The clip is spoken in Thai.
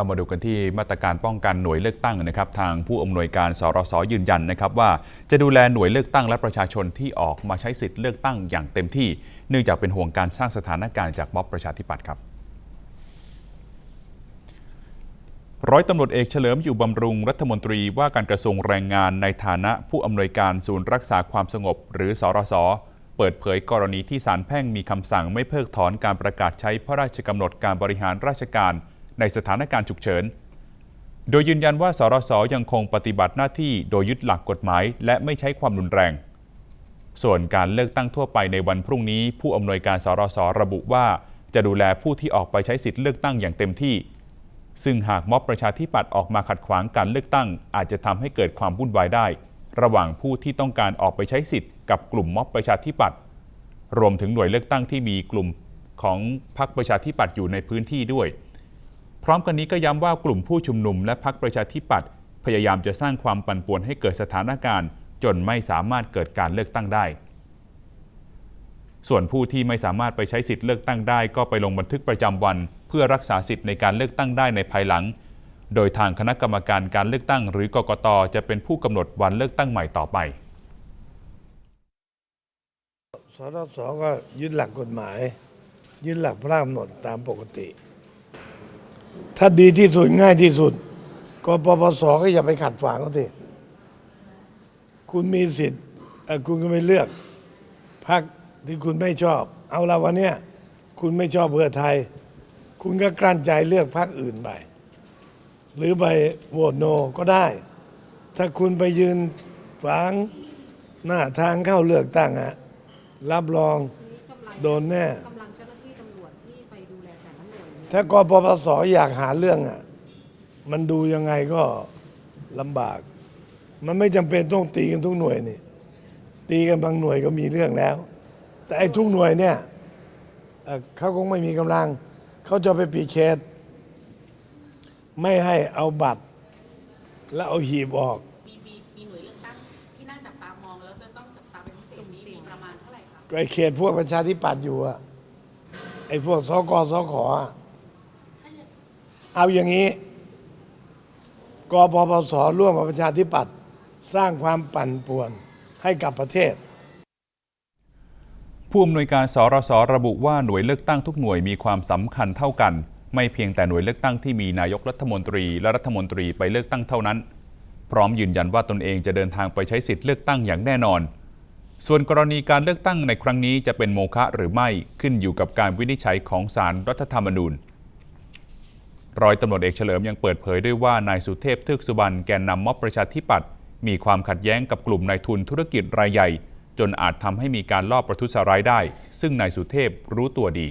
เรามาดูกันที่มาตรการป้องกันหน่วยเลือกตั้งนะครับ ทางผู้อำนวยการสรสยืนยันนะครับว่าจะดูแลหน่วยเลือกตั้งและประชาชนที่ออกมาใช้สิทธิ์เลือกตั้งอย่างเต็มที่ เนื่องจากเป็นห่วงการสร้างสถานการณ์จากม็อบประชาธิปัตย์ครับร้อยตำรวจเอกเฉลิมอยู่บำรุงรัฐมนตรีว่าการกระทรวงแรงงานในฐานะผู้อำนวยการศูนย์รักษาความสงบ หรือสรสเปิดเผยกรณีที่ศาลแพ่งมีคำสั่งไม่เพิกถอนการประกาศใช้พระราชกำหนดการบริหารราชการ ในสถานการณ์ฉุกเฉิน โดยยืนยันว่าสรสยังคงปฏิบัติหน้าที่โดยยึดหลักกฎหมายและไม่ใช้ความรุนแรง ส่วนการเลือกตั้งทั่วไปในวันพรุ่งนี้ ผู้อำนวยการสรสระบุว่า จะดูแลผู้ที่ออกไปใช้สิทธิ์เลือกตั้งอย่างเต็มที่ ซึ่งหากม็อบประชาธิปัตย์ออกมาขัดขวางการเลือกตั้ง อาจจะทำให้เกิดความวุ่นวายได้ ระหว่างผู้ที่ต้องการออกไปใช้สิทธิ์กับกลุ่มม็อบประชาธิปัตย์รวมถึงหน่วยเลือกตั้งที่มีกลุ่มของพรรคประชาธิปัตย์อยู่ในพื้นที่ด้วย พร้อมกันนี้ก็ย้ำว่ากลุ่มผู้ชุมนุมและพรรคประชาธิปัตย์พยายามจะสร้างความปั่นป่วนให้เกิดสถานการณ์ จนไม่สามารถเกิดการเลือกตั้งได้ ส่วนผู้ที่ไม่สามารถไปใช้สิทธิ์เลือกตั้งได้ ก็ไปลงบันทึกประจำวัน เพื่อรักษาสิทธิ์ในการเลือกตั้งได้ในภายหลัง โดยทางคณะกรรมการการเลือกตั้ง หรือกกตจะเป็นผู้กำหนดวันเลือกตั้งใหม่ต่อไปสรสก็ยึดหลักกฎหมาย ยึดหลักพระราชกำหนดตามปกติ ถ้าดีที่สุดง่ายที่สุดกปปสก็อย่าไปขัดขวางเขาสิคุณมีสิทธิ์คุณก็ไปเลือกพรรคที่คุณไม่ชอบ เอาละวันเนี้ยคุณไม่ชอบเพื่อไทย คุณก็กลั้นใจเลือกพรรคอื่นไปหรือไปโหวตโนก็ได้ ถ้าคุณไปยืนฝังหน้าทางเข้าเลือกตั้งอะรับรองโดนแน่ ถ้ากปปสอยากหาเรื่องอะ มันดูยังไงก็ลำบาก มันไม่จำเป็นต้องตีกันทุกหน่วยนี่ ตีกันบางหน่วยก็มีเรื่องแล้ว แต่ไอ้ทุกหน่วยเนี่ยเอ่อเขาคงไม่มีกำลัง เขาจะไปปีเคสไม่ให้เอาบัตร แล้วเอาหีบออก มีมีมีหน่วยเลือกตั้งที่น่าจับตามองแล้วจะต้องจับตาเป็นพิเศษมีมีประมาณเท่าไหร่คะ ก็ไอ้เขตพวกประชาธิปัตย์อยู่อะไอ้พวกสกสขอะ เอาอย่างนี้กปปสร่วมกับประชาธิปัตย์สร้างความปั่นป่วนให้กับประเทศ ผู้อำนวยการสรสระบุว่าหน่วยเลือกตั้งทุกหน่วยมีความสำคัญเท่ากัน ไม่เพียงแต่หน่วยเลือกตั้งที่มีนายกรัฐมนตรีและรัฐมนตรีไปเลือกตั้งเท่านั้น พร้อมยืนยันว่าตนเองจะเดินทางไปใช้สิทธิ์เลือกตั้งอย่างแน่นอน ส่วนกรณีการเลือกตั้งในครั้งนี้จะเป็นโมฆะหรือไม่ขึ้นอยู่กับการวินิจฉัยของศาลรรัฐธรรมนูญ ร้อยตำรวจเอกเฉลิมยังเปิดเผยด้วยว่านายสุเทพทึกสุบรรณแกนนำม็อบประชาธิปัตย์มีความขัดแย้งกับกลุ่มนายทุนธุรกิจรายใหญ่ จนอาจทำให้มีการลอบประทุษร้ายได้ ซึ่งนายสุเทพรู้ตัวดี